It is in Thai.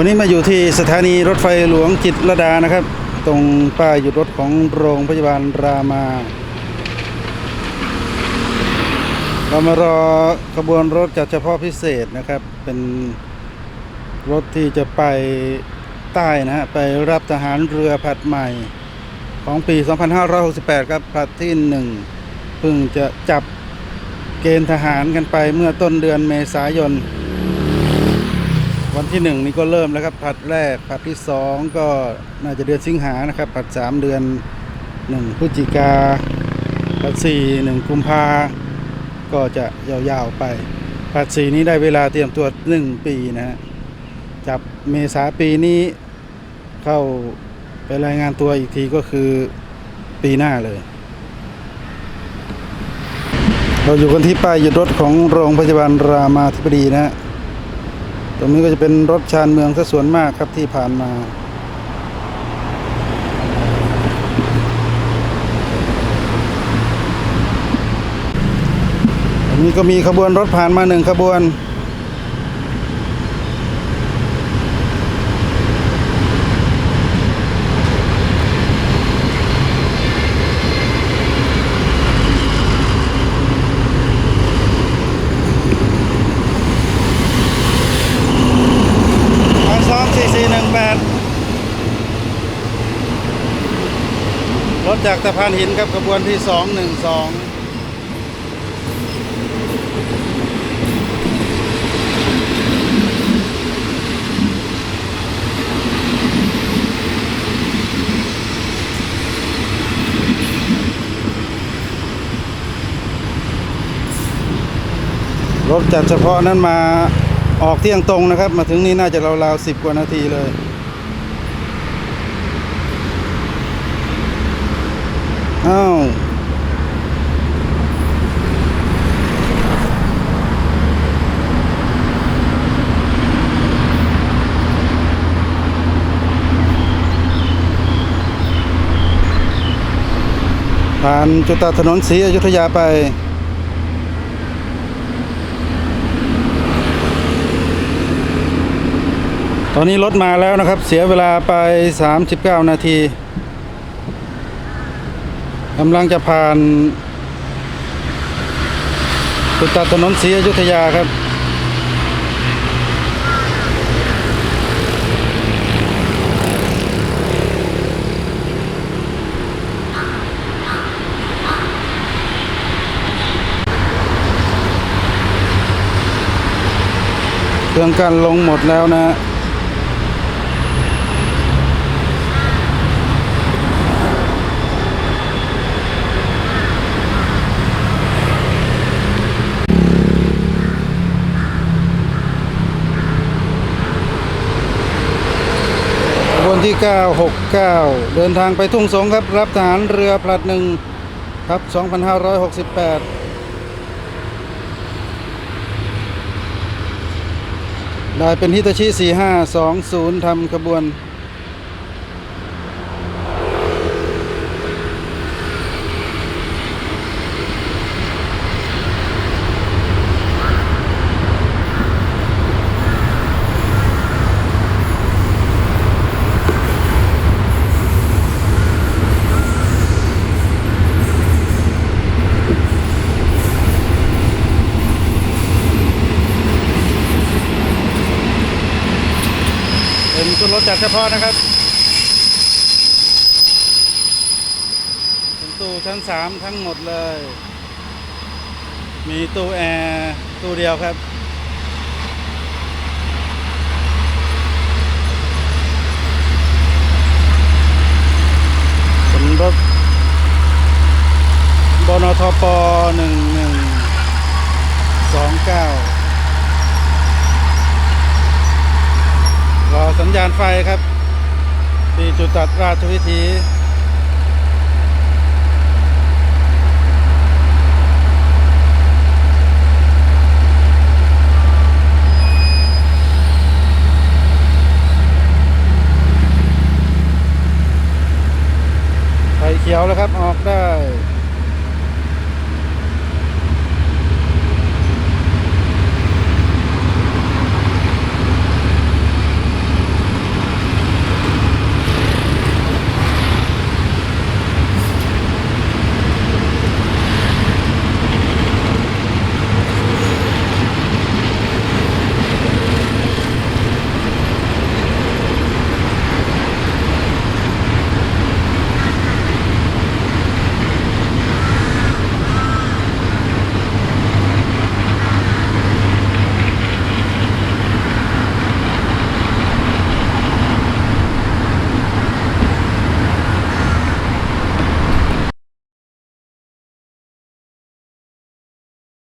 วันนี้มาอยู่ที่สถานีรถไฟหลวงจิตรดานะครับ ตรงป้ายหยุดรถของโรงพยาบาลรามา เรามารอขบวนรถจัดเฉพาะพิเศษนะครับ เป็นรถที่จะไปใต้นะฮะไปรับทหารเรือผัดใหม่ของปี 2568 ครับผลัดที่หนึ่งเพิ่งจะจับเกณฑ์ทหารกันไปเมื่อต้นเดือนเมษายน วันที่หนึ่งนี่ก็เริ่มแล้วครับผัดแรกผัดที่สองก็น่าจะเดือนสิงหานะครับผัดสามเดือนหนึ่งพฤศจิกาผัดสี่หนึ่งกุมภาก็จะยาวๆไป ผัดสี่นี้ได้เวลาเตรียมตัวหนึ่งปีนะฮะจับเมษาปีนี้เข้าไปรายงานตัวอีกทีก็คือปีหน้าเลย เราอยู่กันที่ป้ายหยุดรถของโรงพยาบาลรามาธิบดีนะฮะ ตรงนี้ก็จะเป็นรถชานเมืองซะส่วนมากครับที่ผ่านมาอันนี้ก็มีขบวนรถผ่านมาหนึ่งขบวน ทางซ้อม4418 รถ จากสะพานหินครับขบวนที่212รถจัดเฉพาะนั้นมาออกเที่ยงตรงนะครับ มาถึงนี่น่าจะราวๆสิบกว่านาทีเลย อ้าวผ่านจุดตัดถนนศรีอยุธยาไป ตอนนี้รถมาแล้วนะครับ เสียเวลาไป 39 นาที กำลังจะผ่านจุดตัดถนนศรีอยุธยาครับ เครื่องกันลงหมดแล้วนะ ที่ 969 เดินทางไปทุ่งสงครับ รับทหารเรือผลัดหนึ่งครับ 2568 ได้เป็นฮิตาชิ 4520ทำขบวน เป็นตัวรถจัดเฉพาะนะครับตู้ชั้นสามทั้งหมดเลย มีตู้แอร์ตู้เดียวครับเป็นรถบนทปหนึ่งหนึ่งสองเก้า รอ สัญญาณไฟครับที่จุดตัดราชวิถีไฟเขียวแล้วครับ ออกได้